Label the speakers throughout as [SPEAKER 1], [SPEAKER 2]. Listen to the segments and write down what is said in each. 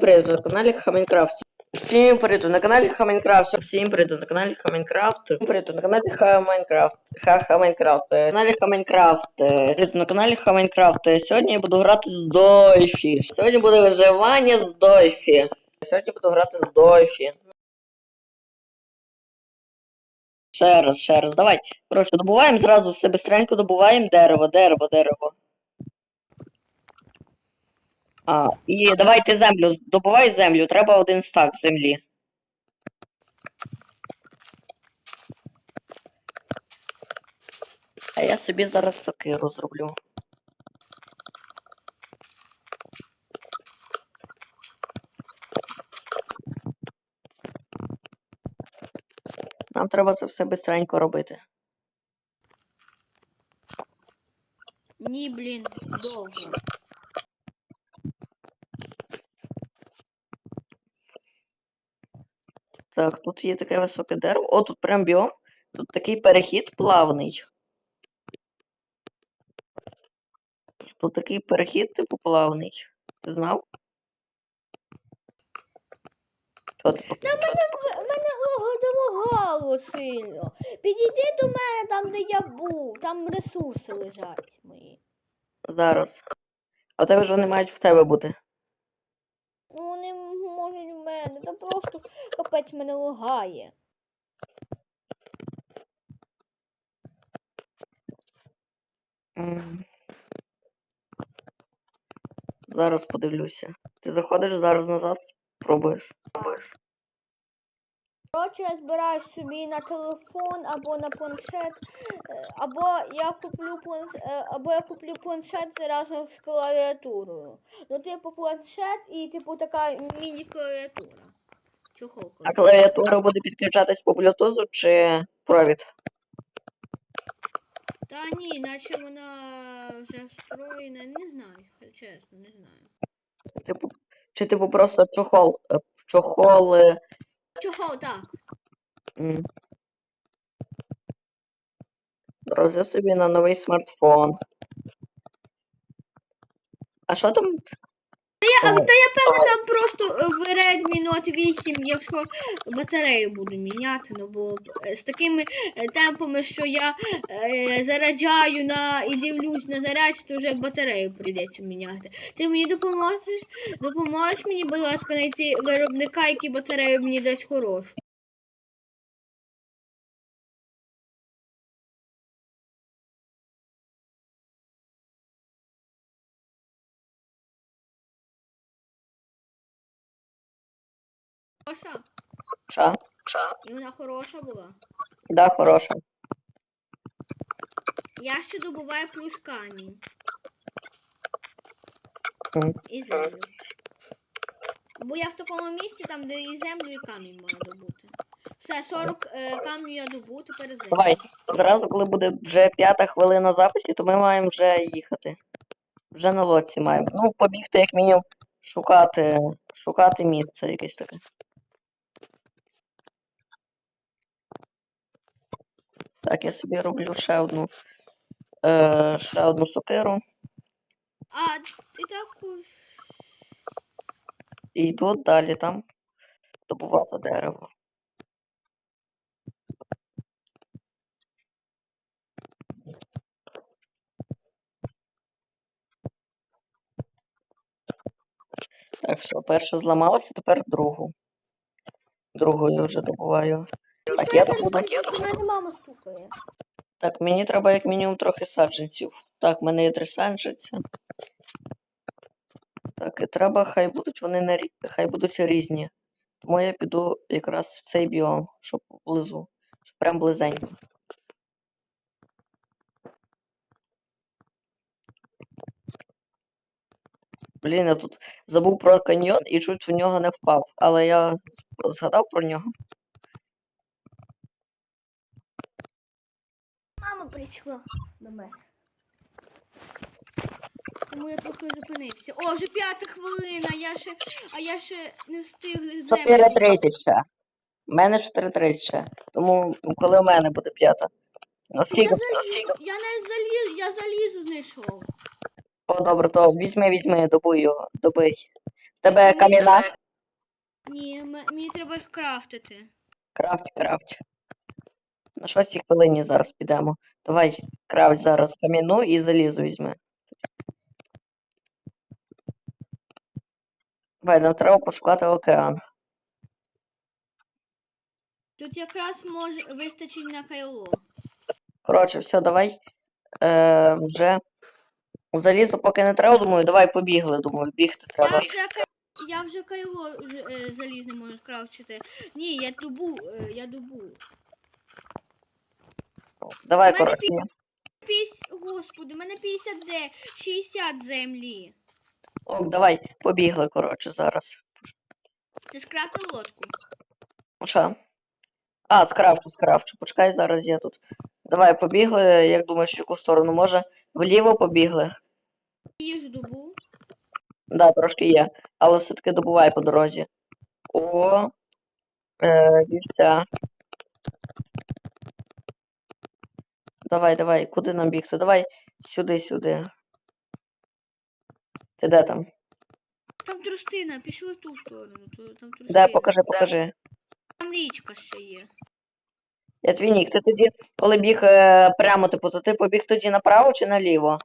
[SPEAKER 1] Привіт, на каналі Хамайнкрафт. Всім привіт, на каналі Хамайнкрафт. Всім привіт, на каналі Хамайнкрафт. Всім привіт, на каналі Хамайнкрафт. Ха Хамайнкрафт. На каналі Хамайнкрафт. Привіт, на каналі Хамайнкрафт. Сьогодні я буду грати з Дойфі. Сьогодні буде виживання з Дойфі. Сьогодні буду грати з Дойфі. Ще раз, ще раз, давай. Коротше, добуваємо зразу все бистренько добуваємо дерево, дерево, дерево. А, і давайте землю. Добувай землю. Треба один стак землі. А я собі зараз сокиру зроблю. Нам треба це все бистренько робити.
[SPEAKER 2] Ні, блін, довго.
[SPEAKER 1] Так, тут є таке високе дерево. О, тут прям біом. Тут такий перехід плавний. Тут такий перехід, типу, плавний. Ти знав? Що ти поки-
[SPEAKER 2] У мене лагало сильно. Підійди до мене там, де я був. Там ресурси лежать мої.
[SPEAKER 1] Зараз. А тебе ж вони мають в тебе бути.
[SPEAKER 2] Ну, вони можуть в мене. Та просто капець мене лагає.
[SPEAKER 1] Зараз подивлюся. Ти заходиш зараз назад, спробуєш.
[SPEAKER 2] Коротше, я збираю собі на телефон або на планшет, або я куплю планш... е, або я куплю планшет разом з клавіатурою. Ну, типу, планшет і типу така міні-клавіатура. Чого?
[SPEAKER 1] А клавіатура буде підключатись по блютузу чи провід?
[SPEAKER 2] Та ні, наче вона вже встроєна, не знаю, чесно, не знаю.
[SPEAKER 1] Типу, чи типу просто чохол. е, Чохол. е,
[SPEAKER 2] так?
[SPEAKER 1] м. Друзі собі на новий смартфон. А що там?
[SPEAKER 2] Я, та я певно там просто е, в Redmi Note 8, якщо батарею буду міняти, ну бо е, з такими е, темпами, що я е, заряджаю на і дивлюсь на зарядці, то вже батарею прийдеться міняти. Ти мені допоможеш? Допоможеш мені, будь ласка, знайти виробника, який батарею мені дасть хорошу. Хороша?
[SPEAKER 1] Що?
[SPEAKER 2] І вона хороша була.
[SPEAKER 1] Да, хороша.
[SPEAKER 2] Я ще добуваю плюс камінь.
[SPEAKER 1] Мгм.
[SPEAKER 2] І землю. Бо я в такому місці, там, де і землю, і камінь можна добути. Все, 40 е, камню я добув, тепер землю.
[SPEAKER 1] Давай. Зразу, коли буде вже п'ята хвилина записі, то ми маємо вже їхати. Вже на лодці маємо. Ну, побігти, як мінімум, шукати, шукати місце якесь таке. Так, я собі роблю ще одну. Е, ще одну сокиру.
[SPEAKER 2] А, ти також.
[SPEAKER 1] І йду далі там добувати дерево. Так, все, перша зламалася, тепер другу. Я вже добуваю. Так, я добуду.
[SPEAKER 2] У мене мама стукає.
[SPEAKER 1] Так, мені треба як мінімум трохи саджанців. Так, в мене є три саджанці. Так, і треба, хай будуть вони рі- хай будуть різні. Тому я піду якраз в цей біом, щоб поблизу. Щоб прям близенько. Блін, я тут забув про каньйон і чуть в нього не впав. Але я згадав про нього.
[SPEAKER 2] Мама прийшла до мене. Тому я трохи зупинився. О, вже п'ята хвилина, я ще, а я ще не встиг землю.
[SPEAKER 1] 4.30 ще. У мене 4.30 ще. Тому коли у мене буде п'ята. Наскільки?
[SPEAKER 2] Я, заліз, я не заліз, я залізо знайшов.
[SPEAKER 1] О, добре, то візьми, візьми, добуй його, добий. Тебе каміна?
[SPEAKER 2] Ні, м- мені треба крафтити.
[SPEAKER 1] Крафт, крафт. На шостій хвилині зараз підемо. Давай, крафт зараз кам'яну і залізу візьми. Давай, нам треба пошукати океан.
[SPEAKER 2] Тут якраз може вистачить на кайло.
[SPEAKER 1] Коротше, все, давай. Е, вже залізо поки не треба, думаю, давай побігли, думаю, бігти
[SPEAKER 2] Я
[SPEAKER 1] треба.
[SPEAKER 2] вже, я вже кайло е, залізне можу скрафтити. Ні, я дубу, е, я дубу.
[SPEAKER 1] Давай, коротше.
[SPEAKER 2] Господи, в мене 50 де, 60 землі.
[SPEAKER 1] Ок, давай, побігли, коротше, зараз.
[SPEAKER 2] Ти скрафтив лодку?
[SPEAKER 1] Ну Що? А, скрафчу, скрафчу. Почекай, зараз я тут. Давай, побігли, як думаєш, в яку сторону? Може, вліво побігли?
[SPEAKER 2] Їж дубу.
[SPEAKER 1] Да, трошки є. Але все-таки добувай по дорозі. О, е, вівця. Давай, давай, куди нам бігти? Давай сюди, сюди. Ти де там?
[SPEAKER 2] Там трустина, пішли в ту сторону. ту- Там трустина.
[SPEAKER 1] Де, покажи, покажи.
[SPEAKER 2] Там річка ще є.
[SPEAKER 1] Я твій нік. Ти тоді, коли біг е, прямо, типу, то ти побіг тоді направо чи наліво?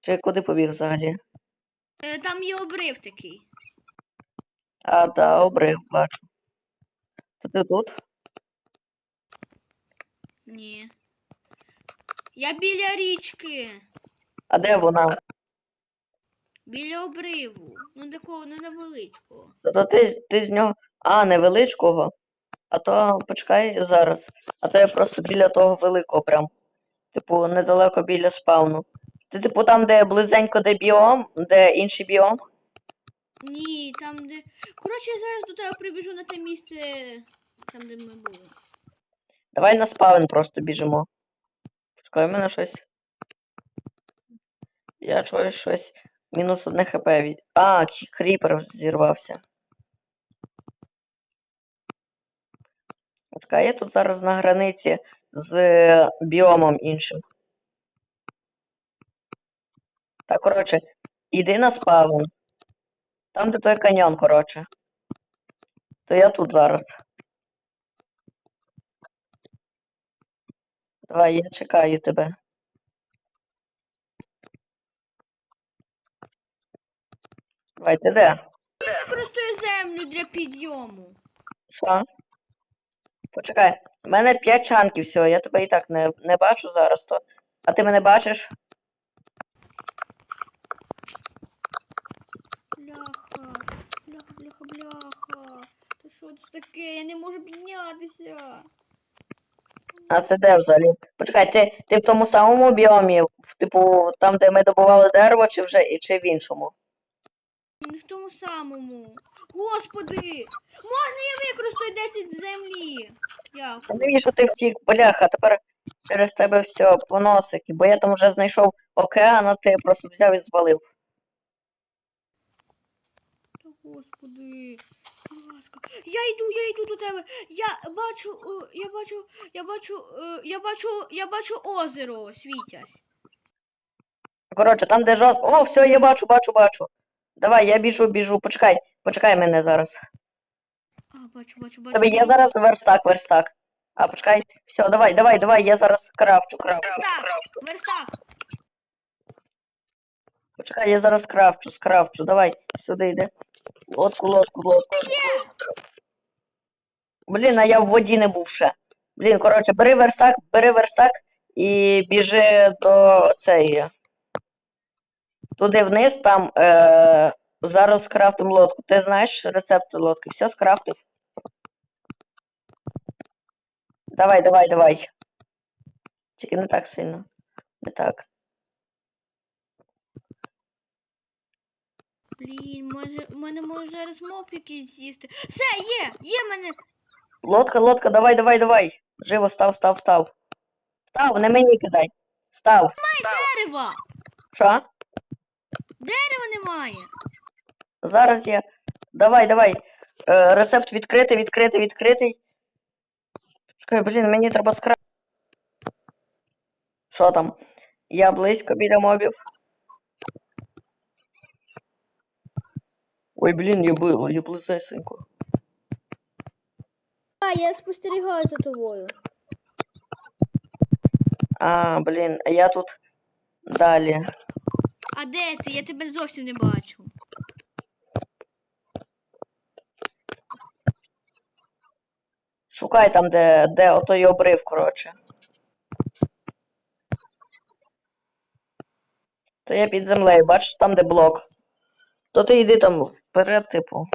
[SPEAKER 1] Чи куди побіг взагалі?
[SPEAKER 2] Е, Там є обрив такий.
[SPEAKER 1] А, да, обрив, бачу. То ти тут?
[SPEAKER 2] Ні. Я біля річки.
[SPEAKER 1] А де вона?
[SPEAKER 2] Біля обриву. Ну такого, ну невеличкого.
[SPEAKER 1] То, то ти, ти з нього. А, невеличкого. А то почекай зараз. А то я просто біля того великого прям. Типу, недалеко біля спавну. Ти, типу, там, де близенько, де біом, де інший біом?
[SPEAKER 2] Ні, там де. Коротше, зараз до тебе прибіжу на те місце, там де ми були.
[SPEAKER 1] Давай на спавн просто біжимо. Почекай, у мене щось. Я чую щось. Мінус одне хп. А, кріпер зірвався. Почекай, я тут зараз на границі з е, біомом іншим. Так, коротше, іди на спавн. Там, де той каньйон, коротше. То я тут зараз. Давай, я чекаю тебе. Давай, ти де?
[SPEAKER 2] Я використовую землю для підйому.
[SPEAKER 1] Що? Почекай. У мене 5 чанків, все, я тебе і так не, не бачу зараз, то. А ти мене бачиш?
[SPEAKER 2] Бляха, бляха, бляха, бляха. Та що це таке? Я не можу піднятися.
[SPEAKER 1] А ти де взагалі? Почекай, ти, ти в тому самому біомі, в, типу, там, де ми добували дерево, чи вже і- чи в іншому?
[SPEAKER 2] Не в тому самому. Господи! Можна я використаю 10 землі?
[SPEAKER 1] Я
[SPEAKER 2] Дякую.
[SPEAKER 1] не що ти втік, бляха, тепер через тебе все, поносики, бо я там вже знайшов океан, а ти просто взяв і звалив.
[SPEAKER 2] Та господи. Будь ласка. Я йду, я йду до тебе. Я бачу, е, я бачу, я бачу, е, я бачу, я бачу озеро світять.
[SPEAKER 1] Коротше, там де жорст. О, все, я бачу, бачу, бачу. Давай, я біжу, біжу. Почекай, почекай мене зараз.
[SPEAKER 2] А, бачу, бачу, бачу.
[SPEAKER 1] Тебе є зараз верстак, верстак. А, почекай. Все, давай, давай, давай, я зараз крафчу, крафчу.
[SPEAKER 2] Верстак, верстак.
[SPEAKER 1] Почекай, я зараз крафчу, скрафчу. Давай, сюди йди. Лодку, лодку, лодку. Блін, а я в воді не був ще. Блін, коротше, бери верстак, бери верстак і біжи до цієї. Туди вниз, там е, зараз скрафтим лодку. Ти знаєш рецепт лодки? Все скрафтив. Давай, давай, давай. Тільки не так сильно. Не так.
[SPEAKER 2] Блін, може, в мене може зараз мов якийсь з'їсти. Все, є, є в мене.
[SPEAKER 1] Лодка, лодка, давай, давай, давай. Живо, став, став, став. Став, не мені кидай. Став.
[SPEAKER 2] Дерева.
[SPEAKER 1] Що?
[SPEAKER 2] Дерева немає.
[SPEAKER 1] Зараз я. Давай, давай. Е, рецепт відкритий, відкритий, відкритий. Чекай, блін, мені треба скра. Що там? Я близько біля мобів. Ой, блін, я я близесенько.
[SPEAKER 2] А, я спостерігаю за тобою.
[SPEAKER 1] А, блін, а я тут далі.
[SPEAKER 2] А де ти? Я тебе зовсім не бачу.
[SPEAKER 1] Шукай там, де, де отой обрив, коротше. То я під землею, бачиш там, де блок. То ти йди там вперед, типу.